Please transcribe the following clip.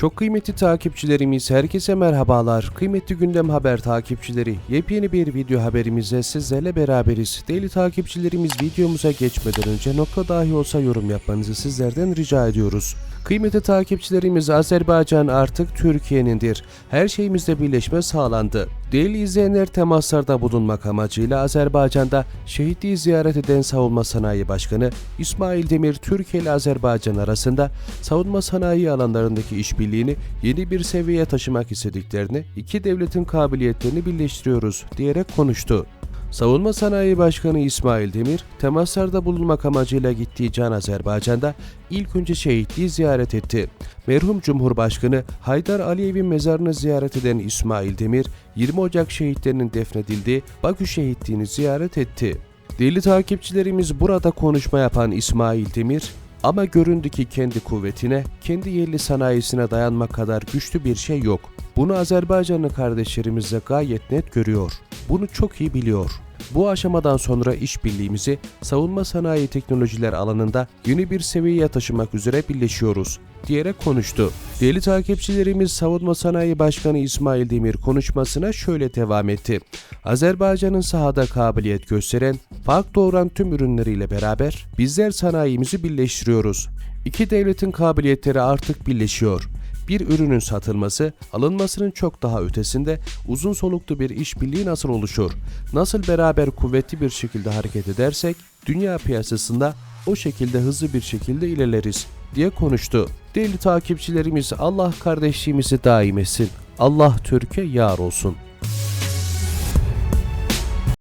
Çok kıymetli takipçilerimiz, herkese merhabalar. Kıymetli gündem haber takipçileri, yepyeni bir video haberimizle sizlerle beraberiz. Değerli takipçilerimiz videomuza geçmeden önce nokta dahi olsa yorum yapmanızı sizlerden rica ediyoruz. Kıymetli takipçilerimiz Azerbaycan artık Türkiye'nindir. Her şeyimizde birleşme sağlandı. Değerli izleyenler temaslarda bulunmak amacıyla Azerbaycan'da şehitliği ziyaret eden Savunma Sanayi Başkanı İsmail Demir Türkiye ile Azerbaycan arasında savunma sanayi alanlarındaki işbirliğini yeni bir seviyeye taşımak istediklerini, iki devletin kabiliyetlerini birleştiriyoruz diyerek konuştu. Savunma Sanayi Başkanı İsmail Demir, temaslarda bulunmak amacıyla gittiği Can Azerbaycan'da ilk önce şehitliği ziyaret etti. Merhum Cumhurbaşkanı Haydar Aliyev'in mezarını ziyaret eden İsmail Demir, 20 Ocak şehitlerinin defnedildiği Bakü şehitliğini ziyaret etti. Değerli takipçilerimiz burada konuşma yapan İsmail Demir, ama göründü ki kendi kuvvetine, kendi yerli sanayisine dayanmak kadar güçlü bir şey yok. Bunu Azerbaycanlı kardeşlerimiz de gayet net görüyor. Bunu çok iyi biliyor. Bu aşamadan sonra işbirliğimizi savunma sanayi teknolojiler alanında yeni bir seviyeye taşımak üzere birleşiyoruz diyerek konuştu. Değerli takipçilerimiz Savunma Sanayi Başkanı İsmail Demir konuşmasına şöyle devam etti. Azerbaycan'ın sahada kabiliyet gösteren, fark doğuran tüm ürünleriyle beraber bizler sanayimizi birleştiriyoruz. İki devletin kabiliyetleri artık birleşiyor bir ürünün satılması, alınmasının çok daha ötesinde uzun soluklu bir işbirliği nasıl oluşur? Nasıl beraber kuvvetli bir şekilde hareket edersek dünya piyasasında o şekilde hızlı bir şekilde ilerleriz diye konuştu. Değerli takipçilerimiz Allah kardeşliğimizi daim etsin. Allah Türkiye yar olsun.